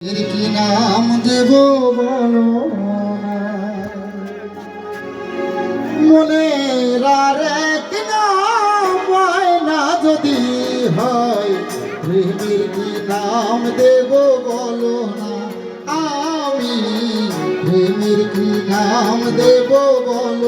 কি নাম দেব বলো মনে না যদি হয়, প্রেমের কি নাম দেব বলো না? আমি প্রেমের কি নাম দেব বলো?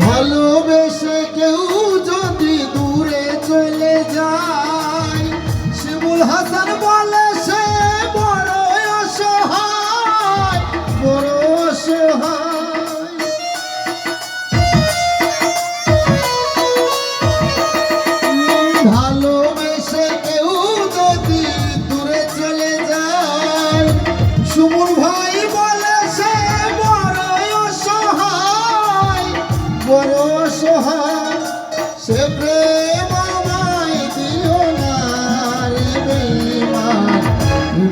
ভালোবেসে কেউ যদি দূরে চলে যায় শিমুল হাসান বড় অসহায় সে প্রেম দিও না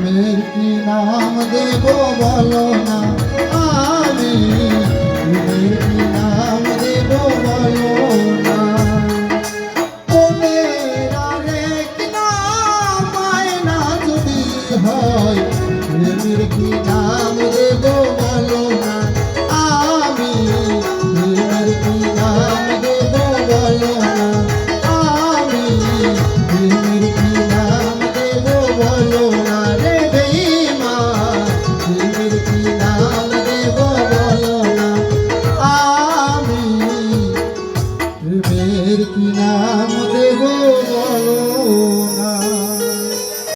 রে কি নাম দেব বলো?